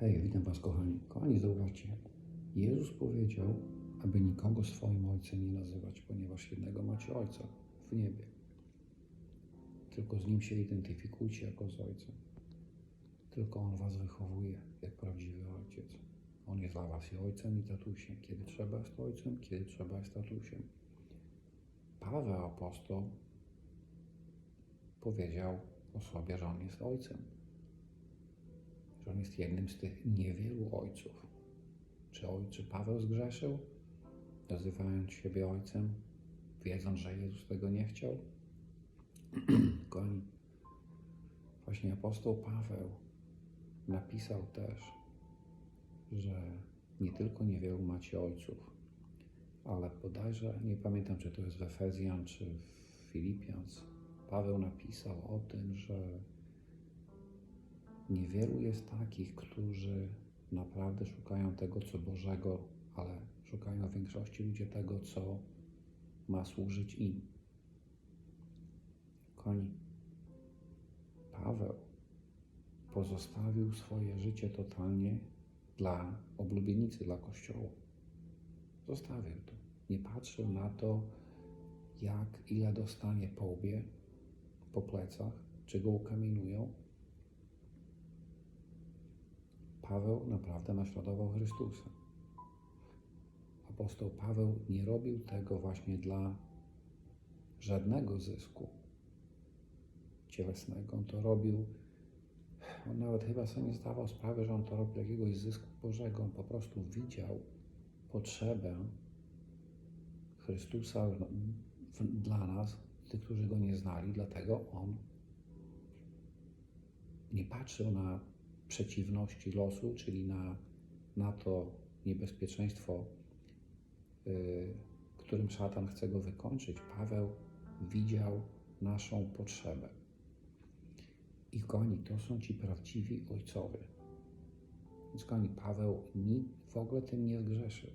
Hej, witam Was kochani. Kochani, zauważcie, Jezus powiedział, aby nikogo swoim ojcem nie nazywać, ponieważ jednego macie ojca w niebie. Tylko z nim się identyfikujcie jako z ojcem. Tylko on was wychowuje jak prawdziwy ojciec. On jest dla was i ojcem, i tatusiem. Kiedy trzeba jest ojcem, kiedy trzeba jest tatusiem. Paweł apostoł powiedział o sobie, że on jest ojcem. On jest jednym z tych niewielu ojców. Czy ojczy Paweł zgrzeszył, nazywając siebie ojcem, wiedząc, że Jezus tego nie chciał? Kochani, właśnie apostoł Paweł napisał też, że nie tylko niewielu macie ojców, ale bodajże, nie pamiętam czy to jest w Efezjan czy w Filipians, Paweł napisał o tym, że niewielu jest takich, którzy naprawdę szukają tego, co Bożego, ale szukają w większości ludzie tego, co ma służyć im. Koni. Paweł pozostawił swoje życie totalnie dla oblubienicy, dla Kościoła. Zostawił to. Nie patrzył na to, jak, ile dostanie po łbie, po plecach, czy go ukamienują. Paweł naprawdę naśladował Chrystusa. Apostoł Paweł nie robił tego właśnie dla żadnego zysku cielesnego. On to robił, on nawet chyba sobie nie zdawał sprawy, że on to robi dla jakiegoś zysku Bożego. On po prostu widział potrzebę Chrystusa dla nas, tych, którzy Go nie znali, dlatego On nie patrzył na przeciwności losu, czyli na, na to niebezpieczeństwo, y, którym szatan chce go wykończyć. Paweł widział naszą potrzebę. I kochani, to są ci prawdziwi ojcowie. Więc kochani, Paweł ni, w ogóle tym nie zgrzeszył.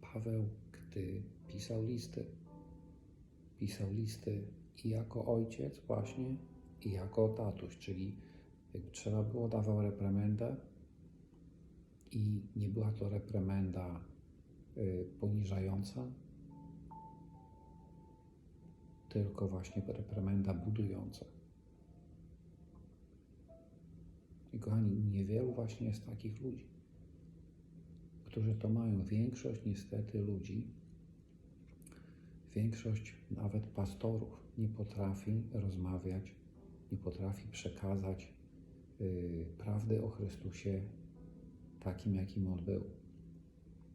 Paweł, gdy pisał listy, pisał listy i jako ojciec właśnie, i jako tatuś, czyli trzeba było, dawał reprymendę i nie była to reprymenda y, poniżająca, tylko właśnie reprymenda budująca. I kochani, niewielu właśnie jest takich ludzi, którzy to mają. Większość niestety ludzi, większość nawet pastorów nie potrafi rozmawiać, nie potrafi przekazać y, prawdy o Chrystusie takim, jakim On był.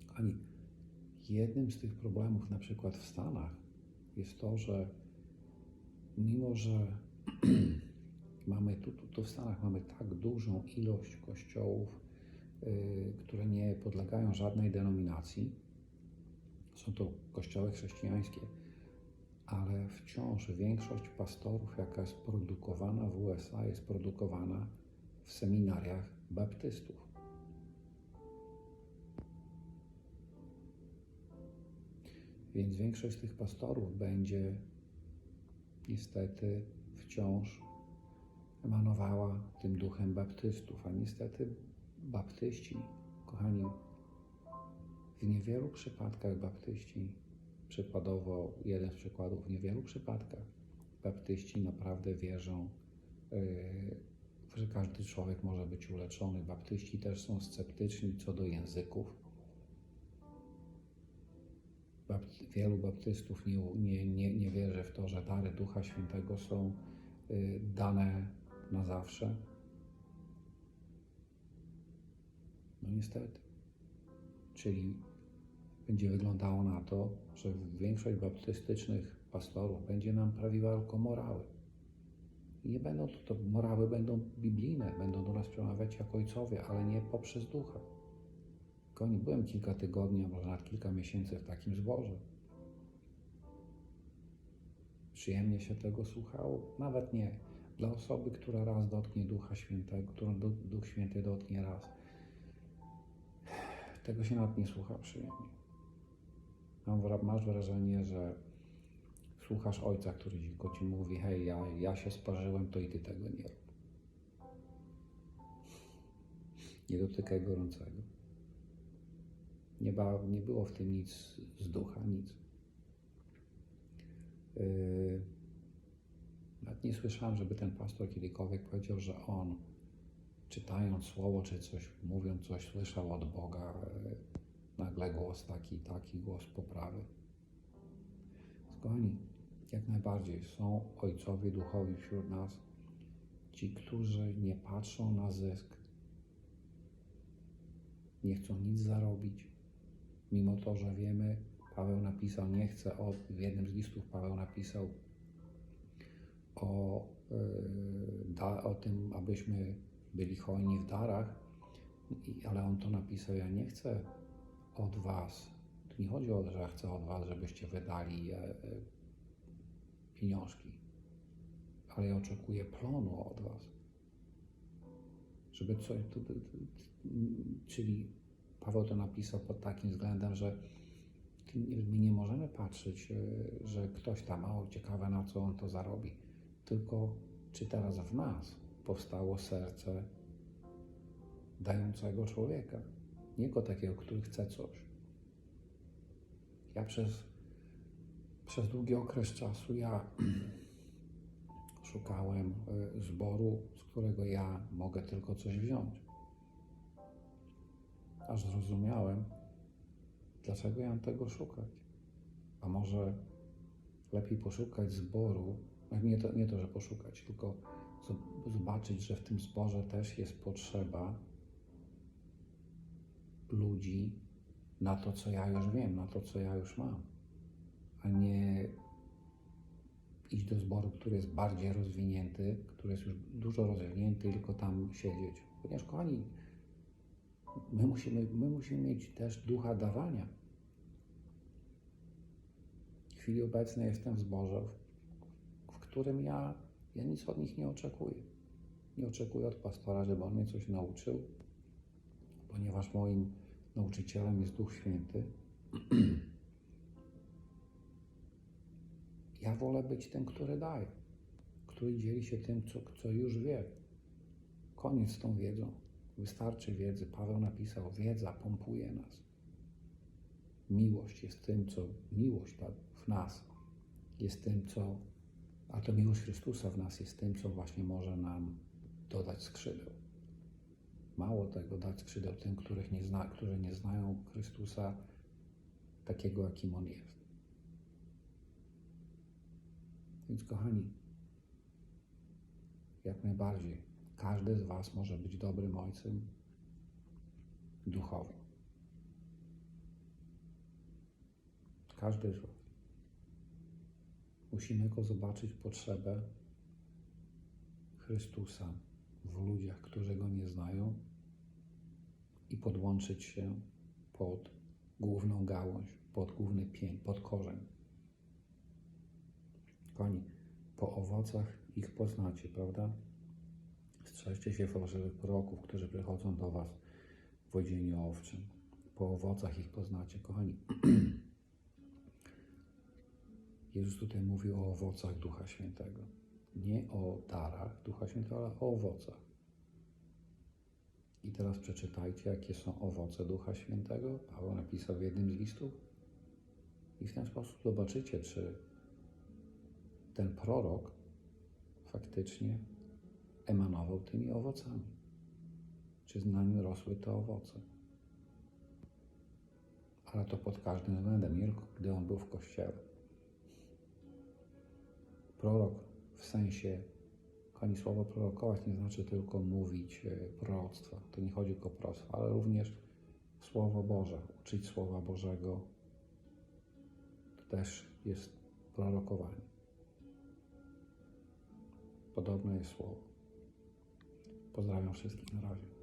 Kochani, jednym z tych problemów, na przykład w Stanach, jest to, że mimo, że mamy tu, tu, tu w Stanach mamy tak dużą ilość kościołów, y, które nie podlegają żadnej denominacji, są to kościoły chrześcijańskie, ale wciąż większość pastorów, jaka jest produkowana w USA, jest produkowana w seminariach baptystów. Więc większość z tych pastorów będzie niestety wciąż emanowała tym duchem baptystów, a niestety baptyści, kochani, w niewielu przypadkach baptyści, przykładowo jeden z przykładów, w niewielu przypadkach baptyści naprawdę wierzą, yy, że każdy człowiek może być uleczony. Baptyści też są sceptyczni co do języków. Bapt- wielu baptystów nie, nie, nie, nie wierzy w to, że dary Ducha Świętego są y, dane na zawsze. No niestety. Czyli będzie wyglądało na to, że większość baptystycznych pastorów będzie nam prawiła tylko morały. Nie będą to, to morały będą biblijne, będą do nas przemawiać jak ojcowie, ale nie poprzez ducha. Koni, byłem kilka tygodni, a może nawet kilka miesięcy w takim zborze. Przyjemnie się tego słuchało? Nawet nie. Dla osoby, która raz dotknie Ducha Świętego, którą Du- Duch Święty dotknie raz, tego się nawet nie słucha przyjemnie. Mam Masz wrażenie, że słuchasz ojca, który tylko ci mówi, hej, ja, ja się sparzyłem, to i ty tego nie rób. Nie dotykaj gorącego. Nie, ba, nie było w tym nic z ducha, nic. Yy, nawet nie słyszałem, żeby ten pastor kiedykolwiek powiedział, że on czytając słowo czy coś, mówiąc coś, słyszał od Boga yy, nagle głos taki, taki głos poprawy. Kochani, jak najbardziej. Są ojcowie duchowi wśród nas, ci, którzy nie patrzą na zysk, nie chcą nic zarobić, mimo to, że wiemy, Paweł napisał, nie chcę, o, w jednym z listów Paweł napisał o, yy, da, o tym, abyśmy byli hojni w darach, i, ale on to napisał, ja nie chcę od was, tu nie chodzi o to, że ja chcę od was, żebyście wydali e, pieniążki, ale ja oczekuję plonu od was. Żeby coś, tu, tu, tu, czyli Paweł to napisał pod takim względem, że my nie możemy patrzeć, e, że ktoś tam, o ciekawe na co on to zarobi, tylko czy teraz w nas powstało serce dającego człowieka, nie go takiego, który chce coś. Ja przez, przez długi okres czasu ja szukałem e, zboru, z którego ja mogę tylko coś wziąć. Aż zrozumiałem, dlaczego ja mam tego szukać. A może lepiej poszukać zboru, no nie to, nie to, że poszukać, tylko zobaczyć, że w tym zborze też jest potrzeba ludzi na to, co ja już wiem, na to, co ja już mam, a nie iść do zboru, który jest bardziej rozwinięty, który jest już dużo rozwinięty, tylko tam siedzieć. Ponieważ, kochani, my musimy, my musimy mieć też ducha dawania. W chwili obecnej jestem w zborze, w, którym ja, ja nic od nich nie oczekuję. Nie oczekuję od pastora, żeby on mnie coś nauczył, ponieważ moim nauczycielem jest Duch Święty. Ja wolę być tym, który daje, który dzieli się tym, co, co już wie. Koniec z tą wiedzą. Wystarczy wiedzy. Paweł napisał: Wiedza pompuje nas. Miłość jest tym, co miłość ta w nas jest tym, co, a to miłość Chrystusa w nas jest tym, co właśnie może nam dodać skrzydeł. Mało tego, dać skrzydeł tym, których nie zna, którzy nie znają Chrystusa takiego, jakim On jest. Więc kochani, jak najbardziej, każdy z Was może być dobrym ojcem duchowym. Każdy z Was. Musimy go zobaczyć potrzebę Chrystusa w ludziach, którzy go nie znają i podłączyć się pod główną gałąź, pod główny pień, pod korzeń. Koni, po owocach ich poznacie, prawda? Strzeżcie się fałszywych proroków, którzy przychodzą do Was w odzieniu owczym. Po owocach ich poznacie, kochani. Jezus tutaj mówił o owocach Ducha Świętego. Nie o darach Ducha Świętego, ale o owocach. I teraz przeczytajcie, jakie są owoce Ducha Świętego. Paweł napisał w jednym z listów. I w ten sposób zobaczycie, czy ten prorok faktycznie emanował tymi owocami. Czy z nim rosły te owoce. Ale to pod każdym względem, nie tylko gdy on był w kościele. Prorok w sensie Kochani, słowo prorokować nie znaczy tylko mówić e, proroctwa. To nie chodzi tylko o proroctwa, ale również Słowo Boże, uczyć Słowa Bożego. To też jest prorokowanie. Podobne jest Słowo. Pozdrawiam wszystkich na razie.